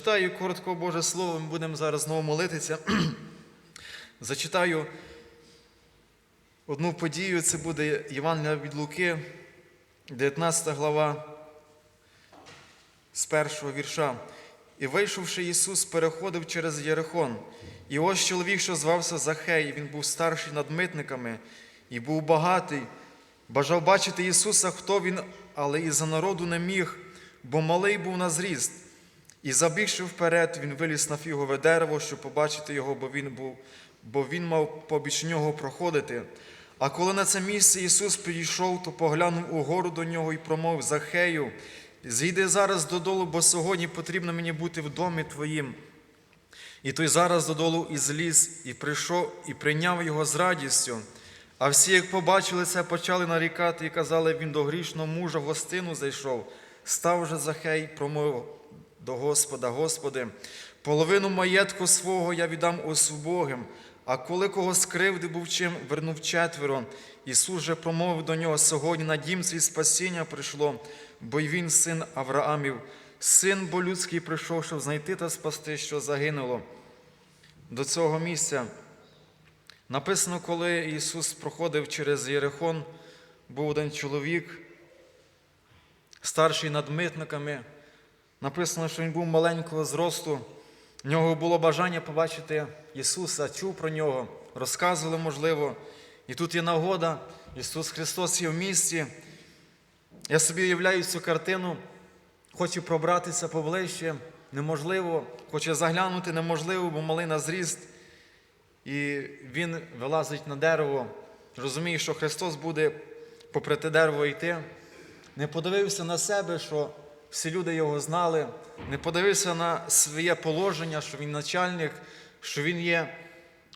Зачитаю коротко Боже Слово, ми будемо зараз знову молитися. Зачитаю одну подію, це буде Євангелія від Луки, 19 глава з першого вірша. І вийшовши Ісус, переходив через Єрихон. І ось чоловік, що звався Захей, він був старший над митниками і був багатий. Бажав бачити Ісуса, хто він, але із за народу не міг, бо малий був на зріст. І забігши вперед, він виліз на фігове дерево, щоб побачити його, бо він був, бо він мав побіч нього проходити. А коли на це місце Ісус підійшов, то поглянув угору до нього і промовив Захею, зійди зараз додолу, бо сьогодні потрібно мені бути в домі твоїм. І той зараз додолу і зліз, і прийшов, і прийняв його з радістю. А всі, як побачили це, почали нарікати і казали, він до грішного мужа в гостину зайшов. Став же Захей, промовив до Господа, Господи, половину маєтку свого я віддам освобогим, а коли кого скривди був чим, вернув четверо. Ісус же промовив до нього, сьогодні на дім свій спасіння прийшло, бо й він син Авраамів, син бо людський прийшов, щоб знайти та спасти, що загинуло. До цього місця написано, коли Ісус проходив через Єрихон, був один чоловік, старший над митниками. Написано, що він був маленького зросту. В нього було бажання побачити Ісуса, чув про нього, розказували, можливо. І тут є нагода, Ісус Христос є в місті. Я собі уявляю цю картину, хочу пробратися поближче, неможливо, хоче заглянути, неможливо, бо малий на зріст. І він вилазить на дерево, розуміє, що Христос буде попри те дерево йти. Не подивився на себе, що всі люди його знали, не подивився на своє положення, що він начальник, що він є,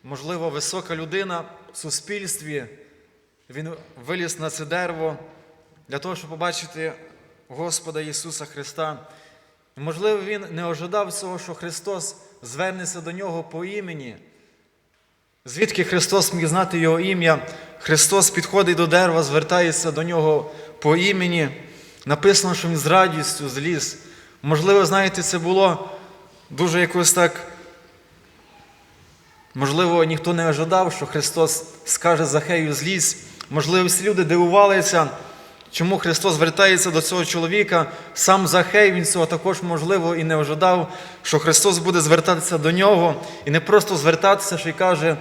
можливо, висока людина в суспільстві. Він виліз на це дерево для того, щоб побачити Господа Ісуса Христа. Можливо, він не ожидав цього, що Христос звернеться до нього по імені. Звідки Христос міг знати Його ім'я? Христос підходить до дерева, звертається до нього по імені. Написано, що він з радістю зліз. Можливо, знаєте, це було дуже якось так. Можливо, ніхто не ожидав, що Христос скаже Захею злізь. Можливо, всі люди дивувалися, чому Христос звертається до цього чоловіка. Сам Захей, він цього також, можливо, і не ожидав, що Христос буде звертатися до нього і не просто звертатися, що й каже,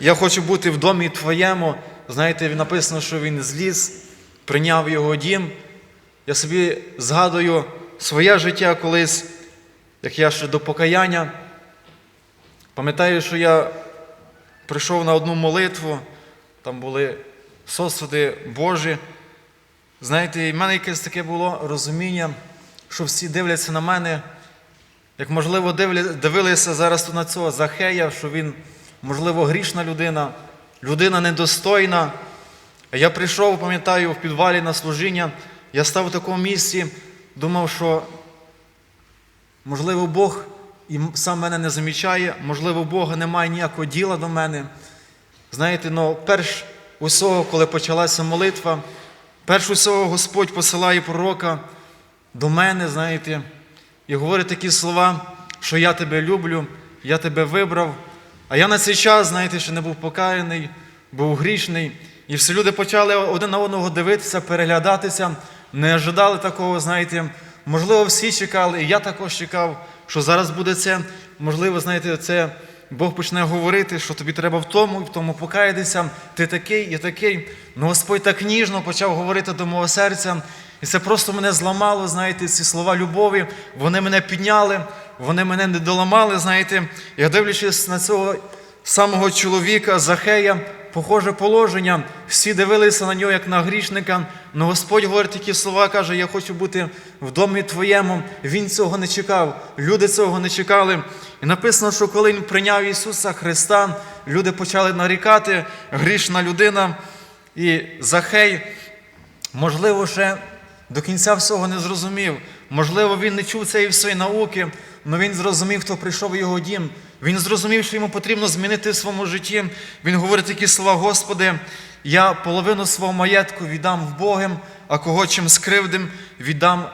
я хочу бути в домі твоєму. Знаєте, написано, що він зліз, прийняв його дім. Я собі згадую своє життя колись, як я ще до покаяння. Пам'ятаю, що я прийшов на одну молитву, там були сосуди Божі. Знаєте, і в мене якесь таке було розуміння, що всі дивляться на мене, як, можливо, дивилися зараз на цього Захея, що він, можливо, грішна людина, людина недостойна. Я прийшов, пам'ятаю, в підвалі на служіння. Я став у такому місці, думав, що, можливо, Бог і сам мене не замічає, можливо, Бога немає ніякого діла до мене. Знаєте, ну, перш усього, коли почалася молитва, перш усього Господь посилає пророка до мене, знаєте, і говорить такі слова, що я тебе люблю, я тебе вибрав. А я на цей час, знаєте, ще не був покаяний, був грішний. І всі люди почали один на одного дивитися, переглядатися, не ожидали такого, знаєте. Можливо, всі чекали, і я також чекав, що зараз буде це. Можливо, знаєте, це Бог почне говорити, що тобі треба в тому, і в тому покаятися, ти такий і такий. Ну Господь так ніжно почав говорити до мого серця. І це просто мене зламало, знаєте, ці слова любові, вони мене підняли, вони мене не доламали, знаєте. Я дивлячись на цього самого чоловіка, Захея, похоже положення. Всі дивилися на нього як на грішника. але Господь говорить такі слова, каже: Я хочу бути в домі твоєму. Він цього не чекав, люди цього не чекали. І написано, що коли він прийняв Ісуса Христа, люди почали нарікати, грішна людина і Захей, можливо, ще до кінця всього не зрозумів. Можливо, він не чув цієї всієї науки, але він зрозумів, хто прийшов в його дім. Він зрозумів, що йому потрібно змінити в своєму житті. Він говорить такі слова, Господи, я половину свого маєтку віддам в а кого чим скривдим, віддам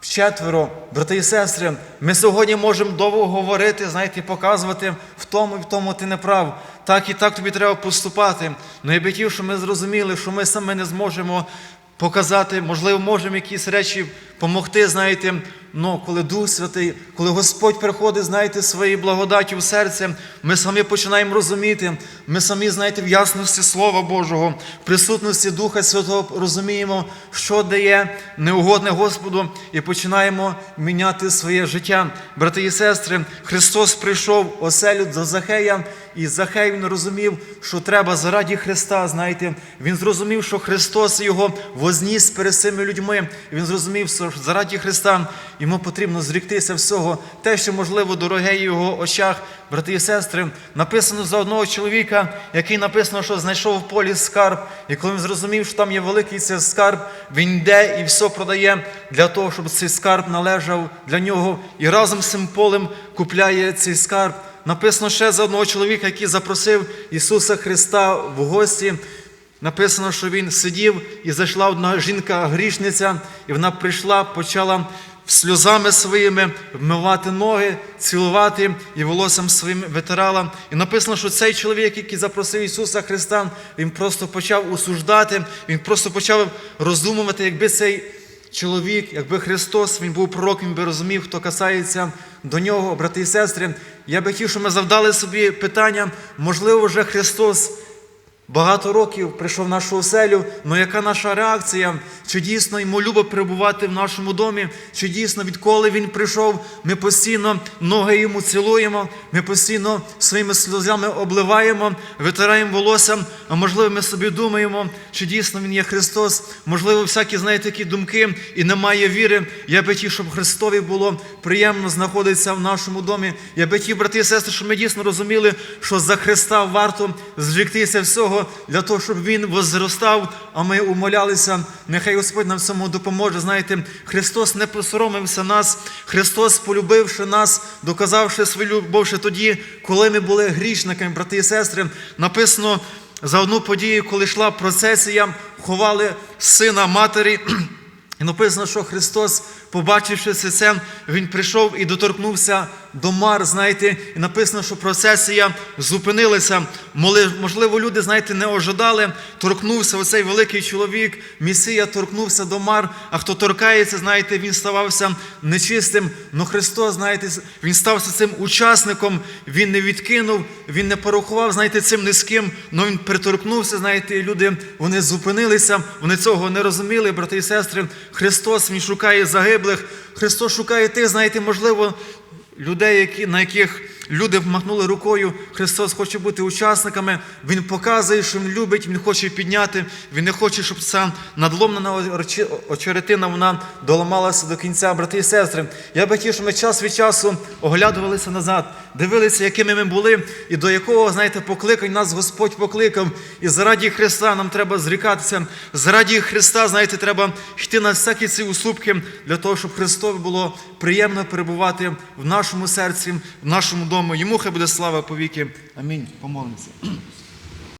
вчетверо, брати і сестри, ми сьогодні можемо довго говорити, знаєте, показувати в тому і в тому ти не прав. Так і так тобі треба поступати. Ну я б хотів, щоб ми зрозуміли, що ми саме не зможемо показати, можливо, можемо якісь речі помогти, знаєте, ну, коли Дух Святий, коли Господь приходить, знаєте, своєю благодаттю в серце, ми самі починаємо розуміти, ми самі, знаєте, в ясності Слова Божого, в присутності Духа Святого розуміємо, що дає неугодне Господу, і починаємо міняти своє життя. Брати і сестри, Христос прийшов оселю до Захея, і Захей він розумів, що треба зараді Христа, знаєте, він зрозумів, що Христос його возніс перед цими людьми. Він зрозумів, що зараді Христа йому потрібно зріктися всього, те, що можливо дороге його очах, брати і сестри, написано за одного чоловіка, який написано, що знайшов в полі скарб. І коли він зрозумів, що там є великий цей скарб, він йде і все продає для того, щоб цей скарб належав для нього, і разом з цим полем купляє цей скарб. Написано ще за одного чоловіка, який запросив Ісуса Христа в гості. Написано, що він сидів і зайшла одна жінка-грішниця, і вона прийшла, почала сльозами своїми вмивати ноги, цілувати і волоссям своїм витирала. І написано, що цей чоловік, який запросив Ісуса Христа, він просто почав осуждати, він просто почав роздумувати, якби цей чоловік, якби Христос, він був пророк, він би розумів, хто касається до нього, брати і сестри. Я би хотів, щоб ми завдали собі питання, можливо, вже Христос. Багато років прийшов в нашу оселю, але яка наша реакція? Чи дійсно йому любить перебувати в нашому домі? Чи дійсно, відколи він прийшов, ми постійно ноги йому цілуємо, ми постійно своїми сльозами обливаємо, витираємо волоссям, а можливо, ми собі думаємо, чи дійсно він є Христос, можливо, всякі, знаєте, такі думки і немає віри. Я би хотів, щоб Христові було приємно знаходитися в нашому домі. Я би хотів, брати і сестри, щоб ми дійсно розуміли, що за Христа варто зріктися всього для того, щоб Він возростав, а ми умолялися. Нехай Господь нам в цьому допоможе. Знаєте, Христос не посоромився нас, Христос, полюбивши нас, доказавши свою любов ще тоді, коли ми були грішниками, брати і сестри, написано за одну подію, коли йшла процесія, ховали сина матері. І написано, що Христос, побачивши це, Він прийшов і доторкнувся до мар, знаєте, і написано, що процесія зупинилася. Можливо, люди, знаєте, не ожидали. Торкнувся оцей великий чоловік, Месія торкнувся до мар, а хто торкається, знаєте, він ставався нечистим. Но Христос, знаєте, Він стався цим учасником, Він не відкинув, Він не порахував, знаєте, цим низьким, але Він приторкнувся, знаєте, і люди, вони зупинилися, вони цього не розуміли, брати і сестри. Христос Він шукає загиблих, Христос шукає тих, знаєте, можливо, людей, на яких люди махнули рукою. Христос хоче бути учасниками. Він показує, що Він любить, Він хоче підняти. Він не хоче, щоб ця надломлена очеретина вона доламалася до кінця, брати і сестри. Я би хотів, щоб ми час від часу оглядувалися назад, дивилися, якими ми були, і до якого, знаєте, покликань нас Господь покликав. І зараді Христа нам треба зрікатися. Зараді Христа, знаєте, треба йти на всякі ці уступки для того, щоб Христові було приємно перебувати в нашому серці, в нашому домі. Йому хай буде слава повіки. Амінь. Помолимося.